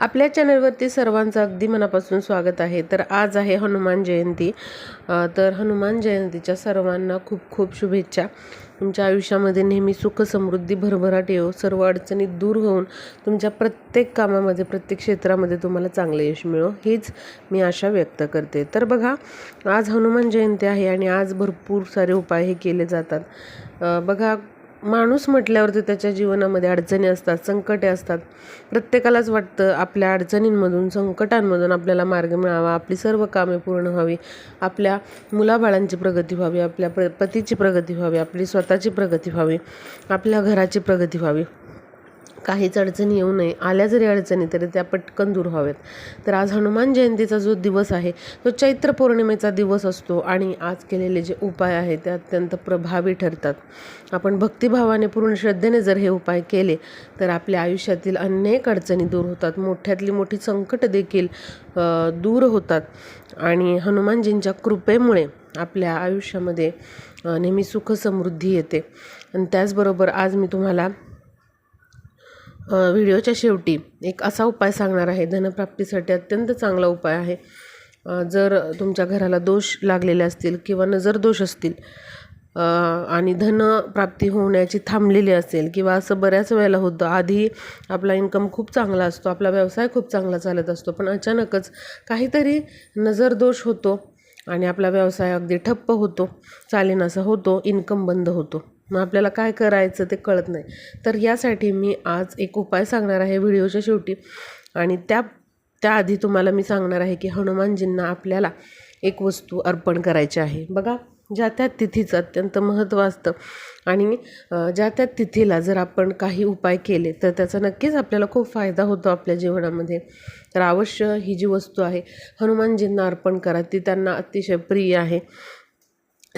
आपल्या चॅनलवरती सर्वांचं अगदी मनापासून स्वागत आहे. तर आज आहे हनुमान जयंती. तर हनुमान जयंतीच्या सर्वांना खूप खूप शुभेच्छा. तुमच्या आयुष्यामध्ये नेहमी सुख समृद्धी भरभराट येऊ सर्व अडचणी दूर होऊन तुमच्या प्रत्येक कामामध्ये प्रत्येक क्षेत्रामध्ये तुम्हाला चांगलं यश मिळो. हीच मी आशा व्यक्त करते. तर बघा आज हनुमान जयंती आहे आणि आज भरपूर सारे उपाय हे केले जातात. बघा माणूस म्हटल्यावरती त्याच्या जीवनामध्ये अडचणी असतात संकटे असतात. प्रत्येकालाच वाटतं आपल्या अडचणींमधून संकटांमधून आपल्याला मार्ग मिळावा आपली सर्व कामे पूर्ण व्हावी आपल्या मुलाबाळांची प्रगती व्हावी आपल्या प्र पतीची प्रगती व्हावी आपली स्वतःची प्रगती व्हावी आपल्या घराची प्रगती व्हावी. काहीच अडचणी येऊ नये. आल्या जरी अडचणी तरी त्या पटकन दूर व्हाव्यात तर आज हनुमान जयंतीचा जो दिवस आहे तो चैत्र पौर्णिमेचा दिवस असतो आणि आज केलेले जे उपाय आहेत ते अत्यंत प्रभावी ठरतात. आपण भक्तिभावाने पूर्ण श्रद्धेने जर हे उपाय केले तर आपल्या आयुष्यातील अनेक अडचणी दूर होतात. मोठ्यातली मोठी संकट देखील दूर होतात. आणि हनुमानजींच्या कृपेमुळे आपल्या आयुष्यामध्ये नेहमी सुख समृद्धी येते. आणि त्याचबरोबर आज मी तुम्हाला व्हिडिओच्या शेवटी एक असा उपाय सांगणार आहे. धनप्राप्तीसाठी अत्यंत चांगला उपाय आहे. जर तुमच्या घराला दोष लागलेले असतील किंवा नजर दोष असतील आणि आणि धनप्राप्ती होण्याची थांबलेली असेल किंवा असं बऱ्याच वेळेला होतं आधी आपला इन्कम खूप चांगला असतो आपला व्यवसाय खूप चांगला चालत असतो पण अचानकच काहीतरी नजर दोष होतो आणि आपला व्यवसाय अगदी ठप्प होतो चालेनासा होतो इन्कम बंद होतो. मग आपल्याला काय करायचं ते कळत नाही. तर यासाठी मी आज एक उपाय सांगणार आहे व्हिडिओच्या शेवटी. आणि त्या त्याआधी तुम्हाला मी सांगणार आहे की हनुमानजींना आपल्याला एक वस्तू अर्पण करायची आहे. बघा ज्या त्या तिथीचं अत्यंत महत्त्व असतं आणि ज्या त्या तिथीला जर आपण काही उपाय केले तर त्याचा नक्कीच आपल्याला खूप फायदा होतो आपल्या जीवनामध्ये. तर अवश्य ही जी वस्तू आहे हनुमानजींना अर्पण करा. ती त्यांना अतिशय प्रिय आहे.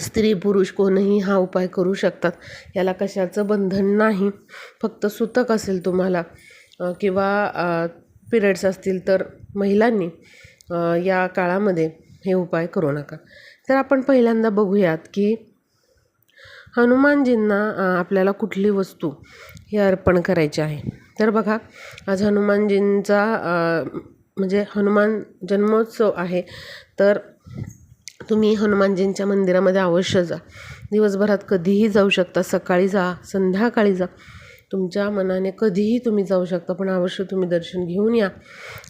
स्त्री पुरुष कोणीही हा उपाय करू शकतात. याला कशाचं बंधन नाही. फक्त सुतक असेल तुम्हाला किंवा पिरियड्स असतील तर महिलांनी या काळामध्ये हे उपाय करू नका. तर आपण पहिल्यांदा बघूयात की हनुमानजींना आपल्याला कुठली वस्तू ही अर्पण करायची आहे. तर बघा आज हनुमानजींचा म्हणजे हनुमान जन्मोत्सव आहे तर तुम्ही हनुमानजींच्या मंदिरामध्ये अवश्य जा. दिवसभरात कधीही जाऊ शकता. सकाळी जा संध्याकाळी जा. तुमच्या मनाने कधीही तुम्ही जाऊ शकता पण अवश्य तुम्ही दर्शन घेऊन या.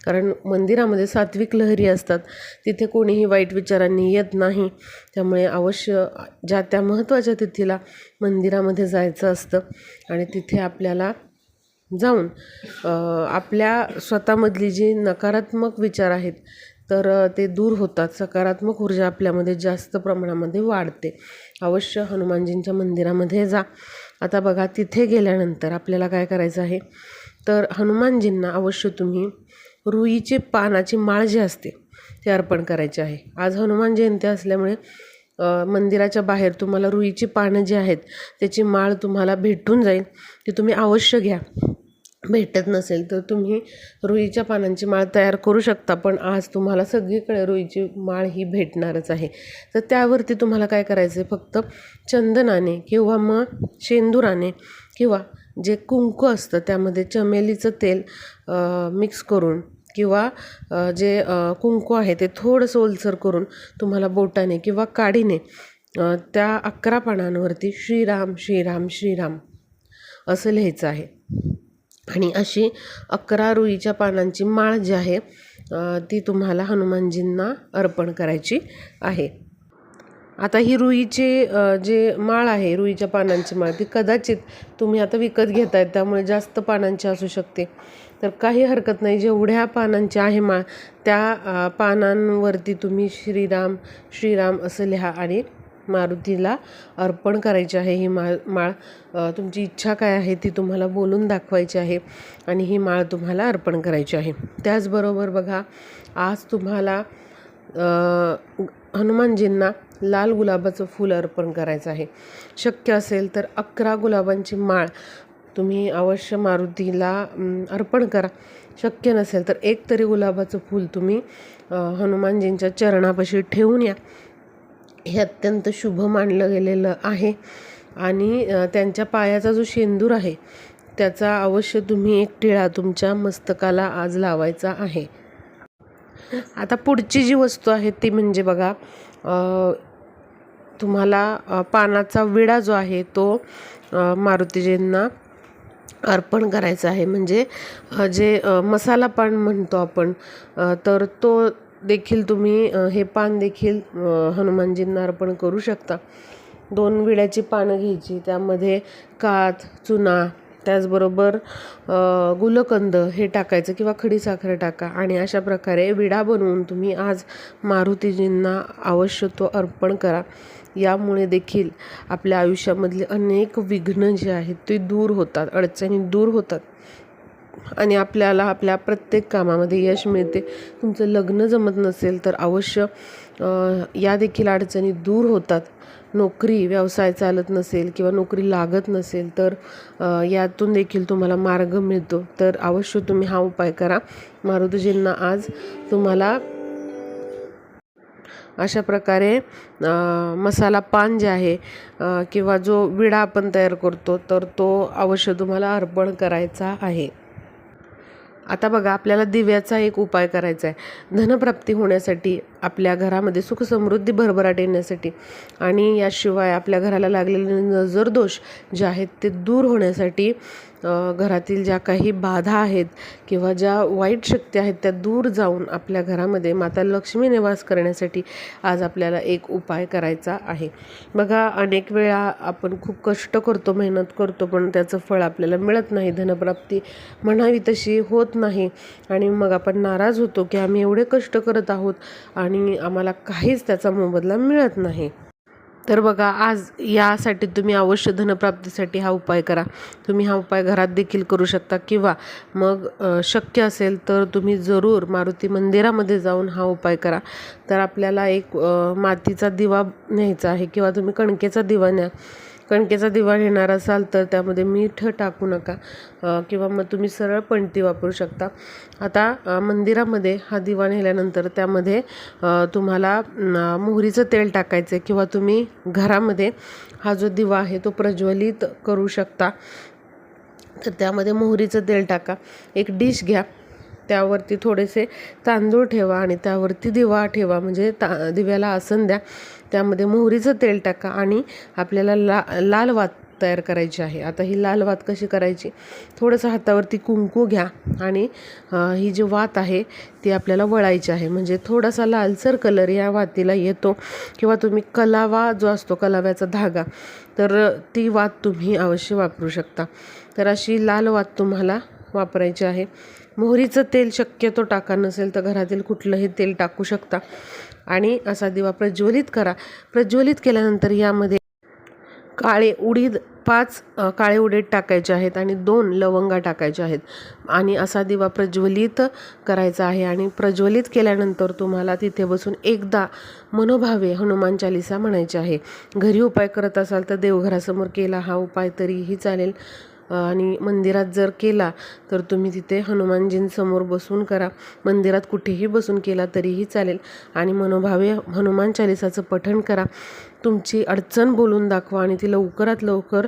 कारण मंदिरामध्ये सात्विक लहरी असतात. तिथे कोणीही वाईट विचारांनी येत नाही. त्यामुळे अवश्य ज्या त्या महत्त्वाच्या तिथीला मंदिरामध्ये जायचं असतं आणि तिथे आपल्याला जाऊन आपल्या स्वतःमधली जी नकारात्मक विचार आहेत तर ते दूर होतात. सकारात्मक ऊर्जा आपल्यामध्ये जास्त प्रमाणामध्ये वाढते. अवश्य हनुमानजींच्या मंदिरामध्ये जा. आता बघा तिथे गेल्यानंतर आपल्याला काय करायचं आहे? तर हनुमानजींना अवश्य तुम्ही रुईचे पानाची माळ जी असते ते अर्पण करायचे आहे. आज हनुमान जयंती असल्यामुळे मंदिराच्या बाहेर तुम्हाला रुईची पानं जी आहेत त्याची माळ तुम्हाला भेटून जाईल ती तुम्ही अवश्य घ्या. भेटत नसेल तर तुम्ही रुईच्या पानांची माळ तयार करू शकता. पण आज तुम्हाला सगळीकडे रुईची माळ ही भेटणारच आहे. तर त्यावरती तुम्हाला काय करायचं आहे फक्त चंदनाने किंवा मग शेंदुराने किंवा जे कुंकू असतं त्यामध्ये चमेलीचं तेल मिक्स करून किंवा जे कुंकू आहे ते थोडंसं ओलसर करून तुम्हाला बोटाने किंवा काडीने त्या अकरा पानांवरती श्रीराम श्रीराम श्रीराम असं लिहायचं आहे. आणि अशी अकरा रुईच्या पानांची माळ जी आहे ती तुम्हाला हनुमानजींना अर्पण करायची आहे. आता ही रुईची जे माळ आहे रुईच्या पानांची माळ ती कदाचित तुम्ही आता विकत घेतायत त्यामुळे जास्त पानांची असू शकते. तर काही हरकत नाही जेवढ्या पानांची आहे माळ त्या पानांवरती तुम्ही श्रीराम श्रीराम असं लिहा आणि मारुतीला अर्पण करायची आहे. ही माळ माळ तुमची इच्छा काय आहे ती तुम्हाला बोलून दाखवायची आहे आणि ही माळ तुम्हाला अर्पण करायची आहे. त्याचबरोबर बघा आज तुम्हाला हनुमानजींना लाल गुलाबाचं फूल अर्पण करायचं आहे. शक्य असेल तर अकरा गुलाबांची माळ तुम्ही अवश्य मारुतीला अर्पण करा. शक्य नसेल तर एक तरी गुलाबाचं फूल तुम्ही हनुमानजींच्या चरणापाशी ठेवून या. हे अत्यंत शुभ मानलं गेलेलं आहे. आणि त्यांच्या पायाचा जो शेंदूर आहे त्याचा अवश्य तुम्ही एक टिळा तुमच्या मस्तकाला आज लावायचा आहे. आता पुढची जी वस्तू आहे ती म्हणजे बघा तुम्हाला पानाचा विडा जो आहे तो मारुतीजींना अर्पण करायचा आहे. म्हणजे जे मसाला पान म्हणतो आपण तर तो देखील तुम्ही हे पान देखील हनुमानजींना अर्पण करू शकता. दोन विड्याची पानं घ्यायची त्यामध्ये कात चुना त्याचबरोबर गुलकंद हे टाकायचं किंवा खडीसाखर टाका आणि अशा प्रकारे विडा बनवून तुम्ही आज मारुतीजींना अवश्य तो अर्पण करा. यामुळे देखील आपल्या आयुष्यामधले अनेक विघ्न जे आहेत ते दूर होतात अडचणी दूर होतात. आणि आपल्याला आपल्या प्रत्येक कामामध्ये यश मिळते. तुमचं लग्न जमत नसेल तर अवश्य या देखील अडचणी दूर होतात. नोकरी व्यवसाय चालत नसेल किंवा नोकरी लागत नसेल तर यातून देखील तुम्हाला मार्ग मिळतो. तर अवश्य तुम्ही हा उपाय करा. मारुतीजींना आज तुम्हाला अशा प्रकारे मसाला पान जे आहे किंवा जो विडा आपण तयार करतो तर तो अवश्य तुम्हाला अर्पण करायचा आहे. आता बघा आपल्याला दिव्याचा एक उपाय करायचा आहे धनप्राप्ती होण्यासाठी आपल्या घरामध्ये सुखसमृद्धी भरभराट येण्यासाठी आणि याशिवाय आपल्या घराला लागलेले नजर दोष जे आहेत ते दूर होण्यासाठी घरातील ज्या काही बाधा आहेत किंवा ज्या वाईट शक्ती आहेत त्या दूर जाऊन आपल्या घरामध्ये माता लक्ष्मी निवास करण्यासाठी आज आपल्याला एक उपाय करायचा आहे. बघा अनेक वेळा आपण खूप कष्ट करतो मेहनत करतो पण त्याचं फळ आपल्याला मिळत नाही धनप्राप्ती म्हणावी तशी होत नाही. आणि मग आपण नाराज होतो की आम्ही एवढे कष्ट करत आहोत आणि आणि आम्हाला काहीच त्याचा मोबदला मिळत नाही. तर बघा आज यासाठी तुम्ही अवश्य धनप्राप्तीसाठी हा उपाय करा. तुम्ही हा उपाय घरात देखील करू शकता किंवा मग शक्य असेल तर तुम्ही जरूर मारुती मंदिरामध्ये जाऊन हा उपाय करा. तर आपल्याला एक मातीचा दिवा न्यायचा आहे किंवा तुम्ही कणकेचा दिवा न्या. कणकेचा दिवा घेणार असाल तर त्यामध्ये मीठ टाकू नका किंवा मग तुम्ही सरळ पणती वापरू शकता. आता मंदिरामध्ये हा दिवा नेल्यानंतर त्यामध्ये तुम्हाला मोहरीचं तेल टाकायचं आहे किंवा तुम्ही घरामध्ये हा जो दिवा आहे तो प्रज्वलित करू शकता. तर त्यामध्ये मोहरीचं तेल टाका. एक डिश घ्या. त्यावरती थोडेसे तांदूळ ठेवा आणि त्यावरती दिवा ठेवा. म्हणजे ता दिव्याला आसन द्या. त्यामध्ये मोहरीचं तेल टाका आणि आपल्याला ला लाल वात तयार करायची आहे. आता ही लाल वात कशी करायची? थोडंसं हातावरती कुंकू घ्या आणि ही जी वात आहे ती आपल्याला वळायची आहे. म्हणजे थोडासा लालसर कलर या वातीला येतो किंवा तुम्ही कलावा जो असतो कलाव्याचा धागा तर ती वात तुम्ही अवश्य वापरू शकता. तर अशी लाल वात तुम्हाला वापरायची आहे. मोहरीचं तेल शक्यतो टाका नसेल तर घरातील कुठलंही तेल टाकू शकता. आणि असा दिवा प्रज्वलित करा. प्रज्वलित केल्यानंतर यामध्ये काळे उडीद पाच काळे उडीद टाकायचे आहेत आणि दोन लवंगा टाकायच्या आहेत. आणि असा दिवा प्रज्वलित करायचा आहे आणि प्रज्वलित केल्यानंतर तुम्हाला तिथे बसून एकदा मनोभावे हनुमान चालिसा म्हणायची आहे. घरी उपाय करत असाल तर देवघरासमोर केला हा उपाय तरीही चालेल. आणि मंदिरात जर केला तर तुम्ही तिथे हनुमानजींसमोर बसून करा. मंदिरात कुठेही बसून केला तरीही चालेल. आणि मनोभावे हनुमान चालिसाचं पठण करा. तुमची अडचण बोलून दाखवा आणि ती लवकरात लवकर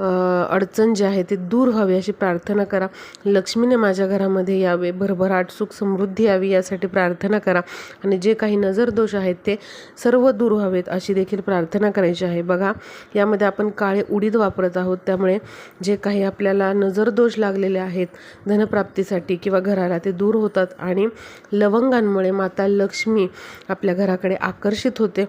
अडचण जी आहे ती दूर व्हावी अशी प्रार्थना करा. लक्ष्मीने माझ्या घरामध्ये यावे भरभराट सुख समृद्धी यावी यासाठी प्रार्थना करा. आणि जे काही नजरदोष आहेत ते सर्व दूर व्हावेत अशी देखील प्रार्थना करायची आहे. बघा यामध्ये आपण काळे उडीद वापरत आहोत. त्यामुळे जे काही आपल्याला नजरदोष लागलेले आहेत धनप्राप्तीसाठी किंवा घराला ते दूर होतात. आणि लवंगांमुळे माता लक्ष्मी आपल्या घराकडे आकर्षित होते.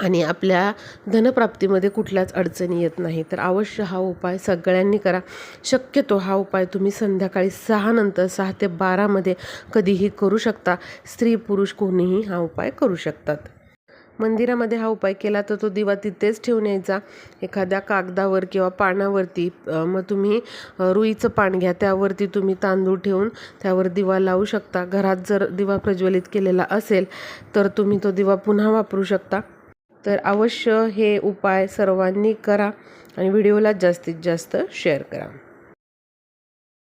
आणि आपल्या धनप्राप्तीमध्ये कुठल्याच अडचणी येत नाही. तर अवश्य हा उपाय सगळ्यांनी करा. शक्यतो हा उपाय तुम्ही संध्याकाळी सहानंतर सहा ते बारामध्ये कधीही करू शकता. स्त्री पुरुष कोणीही हा उपाय करू शकतात. मंदिरामध्ये हा उपाय केला तर तो दिवा तिथेच ठेवून यायचा. एखाद्या कागदावर किंवा पानावरती मग तुम्ही रुईचं पान घ्या. त्यावरती तुम्ही तांदूळ ठेवून त्यावर दिवा लावू शकता. घरात जर दिवा प्रज्वलित केलेला असेल तर तुम्ही तो दिवा पुन्हा वापरू शकता. तर अवश्य हे उपाय सर्वांनी करा आणि व्हिडिओला जास्तीत जास्त शेअर करा.